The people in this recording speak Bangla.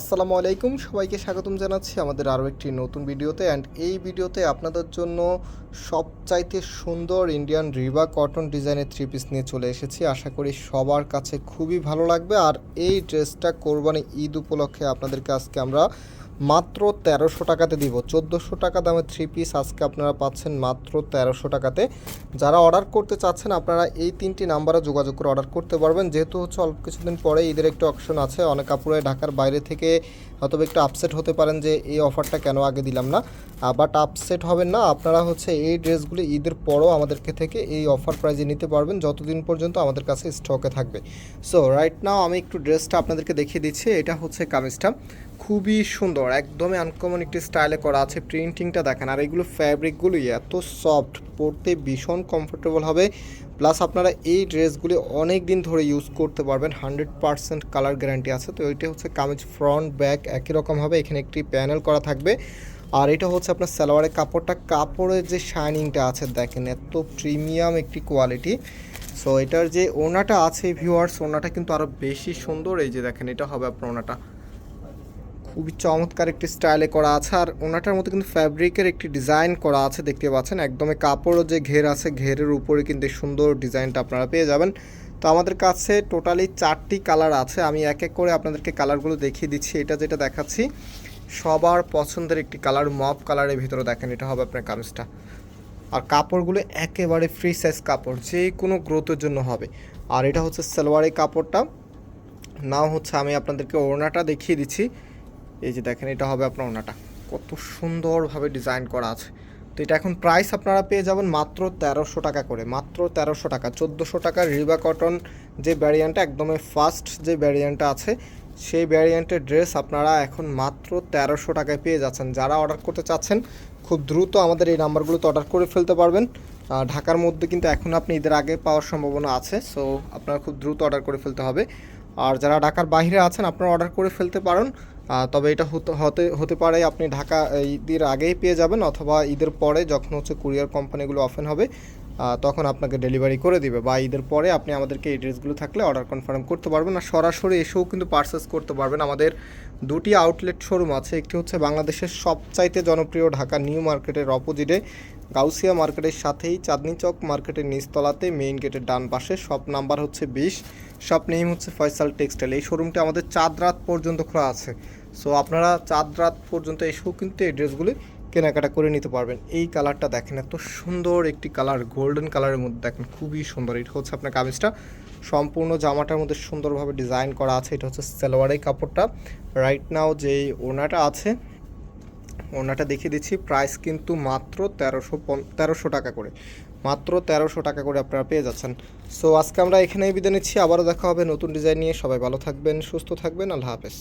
আসসালামু আলাইকুম, সবাইকে স্বাগতম জানাচ্ছি আমাদের আরও একটি নতুন ভিডিওতে অ্যান্ড এই ভিডিওতে আপনাদের জন্য সবচাইতে সুন্দর ইন্ডিয়ান রিভা কটন ডিজাইনের থ্রি পিস নিয়ে চলে এসেছি। আশা করি সবার কাছে খুবই ভালো লাগবে। আর এই ড্রেসটা কোরবানি ঈদ উপলক্ষে আপনাদেরকে আজকে আমরা মাত্র তেরোশো টাকাতে দিব। চোদ্দোশো টাকা দামের থ্রি পিস আজকে আপনারা পাচ্ছেন মাত্র তেরোশো টাকাতে। যারা অর্ডার করতে চাচ্ছেন, আপনারা এই তিনটি নাম্বারে যোগাযোগ করে অর্ডার করতে পারবেন। যেহেতু হচ্ছে অল্প কিছুদিন পরে ঈদের একটু অপশন আছে, অনেক কাপড়ে ঢাকার বাইরে থেকে হয়তো একটু আপসেট হতে পারেন যে এই অফারটা কেন আগে দিলাম না। বাট আপসেট হবেন না, আপনারা হচ্ছে এই ড্রেসগুলি ঈদের পরও আমাদেরকে থেকে এই অফার প্রাইজে নিতে পারবেন, যতদিন পর্যন্ত আমাদের কাছে স্টকে থাকবে। সো রাইট নাও আমি একটু ড্রেসটা আপনাদেরকে দেখিয়ে দিচ্ছি, এটা হচ্ছে কামিজটা। খুবই সুন্দর, একদমই আনকমন একটি স্টাইলে করা আছে প্রিন্টিংটা দেখেন। আর এইগুলো ফ্যাব্রিকগুলো এত সফট পরতে ভীষণ কমফোর্টেবল হবে। প্লাস আপনারা এই ড্রেসগুলি অনেক দিন ধরে ইউজ করতে পারবেন হান্ড্রেড পারসেন্ট কালার গ্যারান্টি আছে। তো এইটা হচ্ছে কামিজ ফ্রন্ট ব্যাক একই রকম হবে, এখানে একটি প্যানেল করা থাকবে। আর এটা হচ্ছে আপনার সালোয়ারের কাপড়টা, কাপড়ের যে শাইনিংটা আছে দেখেন, এত প্রিমিয়াম একটি কোয়ালিটি সো এটার যে ওনাটা আছে ভিউয়ার্স ওনাটা কিন্তু আরও বেশি সুন্দর। এই যে দেখেন, এটা হবে আপনার ওনাটা। খুবই চমৎকার একটি স্টাইলে করা আছে আর ওনাটার মধ্যে কিন্তু ফ্যাব্রিকের একটি ডিজাইন করা আছে, দেখতে পাচ্ছেন। একদমই কাপড়ও যে ঘের আছে, ঘেরের উপরে কিন্তু সুন্দর ডিজাইনটা আপনারা পেয়ে যাবেন। তো আমাদের কাছে টোটালি চারটি কালার আছে। আমি এক এক করে আপনাদেরকে কালারগুলো দেখিয়ে দিচ্ছি। এটা যেটা দেখাচ্ছি, সবার পছন্দের একটি কালার, মপ কালারের ভিতরে দেখেন, এটা হবে আপনার কামিজটা। আর কাপড়গুলো একেবারে ফ্রি সাইজ কাপড়, যে কোনো গ্রোথের জন্য হবে। আর এটা হচ্ছে সালোয়ারের কাপড়টা। নাও হচ্ছে, আমি আপনাদেরকে ওড়নাটা দেখিয়ে দিচ্ছি। এই যে দেখেন, এটা হবে আপনার ওনাটা। কত সুন্দরভাবে ডিজাইন করা আছে। তো এটা এখন প্রাইস আপনারা পেয়ে যাবেন মাত্র তেরোশো টাকা করে, মাত্র তেরোশো টাকা। চোদ্দোশো টাকার রিবা কটন যে ভ্যারিয়েন্টটা একদমই ফার্স্ট যে ভ্যারিয়েন্টটা আছে, সেই ভ্যারিয়েন্টের ড্রেস আপনারা এখন মাত্র তেরোশো টাকায় পেয়ে যাচ্ছেন। যারা অর্ডার করতে চাচ্ছেন, খুব দ্রুত আমাদের এই নাম্বারগুলোতে অর্ডার করে ফেলতে পারবেন। ঢাকার মধ্যে কিন্তু এখন আপনি ঈদের আগে পাওয়ার সম্ভাবনা আছে সো আপনারা খুব দ্রুত অর্ডার করে ফেলতে হবে। আর যারা ঢাকার বাইরে আছেন, আপনারা অর্ডার করে ফেলতে পারেন। তবে এটা হতে- হতে পারে আপনি ঢাকা ঈদের আগেই পেয়ে যাবেন অথবা ঈদের পরে যখন হচ্ছে কুরিয়ার কোম্পানিগুলো ওপেন হবে তখন আপনাকে ডেলিভারি করে দিবে বা ঈদের পরে আপনি আমাদেরকে এই ড্রেসগুলো থাকলে অর্ডার কনফার্ম করতে পারবেন। আর সরাসরি এসেও কিন্তু পারচেস করতে পারবেন। আমাদের দুটি আউটলেট শোরুম আছে, একটি হচ্ছে বাংলাদেশের সবচাইতে জনপ্রিয় ঢাকা নিউ মার্কেটের অপোজিটে, গাউসিয়া মার্কেটের সাথেই, চাঁদনি চক মার্কেটের নিচতলাতে মেইন গেটের ডান পাশে সব নাম্বার হচ্ছে বিশ। শপ নেম হচ্ছে ফয়সাল টেক্সটাইল। এই শোরুমটি আমাদের চাঁদ রাত পর্যন্ত খোলা আছে। সো আপনারা চাঁদ রাত পর্যন্ত এসেও কিন্তু এই ড্রেসগুলি কেনাকাটা করে নিতে পারবেন। এই কালারটা দেখেন, এত সুন্দর একটি কালার গোল্ডেন কালারের মধ্যে দেখেন, খুবই সুন্দর। এটা হচ্ছে আপনার কামিজটা। সম্পূর্ণ জামাটার মধ্যে সুন্দরভাবে ডিজাইন করা আছে। এটা হচ্ছে সালোয়ারের কাপড়টা। রাইট নাও যে ওনাটা আছে ওনাটা দেখিয়ে দিচ্ছি। প্রাইস কিন্তু মাত্র তেরোশো তেরোশো টাকা করে। মাত্র তেরোশো টাকা করে আপনারা পেয়ে যাচ্ছেন। সো আজকে আমরা এখানেই বিদায় নিচ্ছি। আবারও দেখা হবে নতুন ডিজাইন নিয়ে। সবাই ভালো থাকবেন, সুস্থ থাকবেন। আল্লাহ হাফেজ।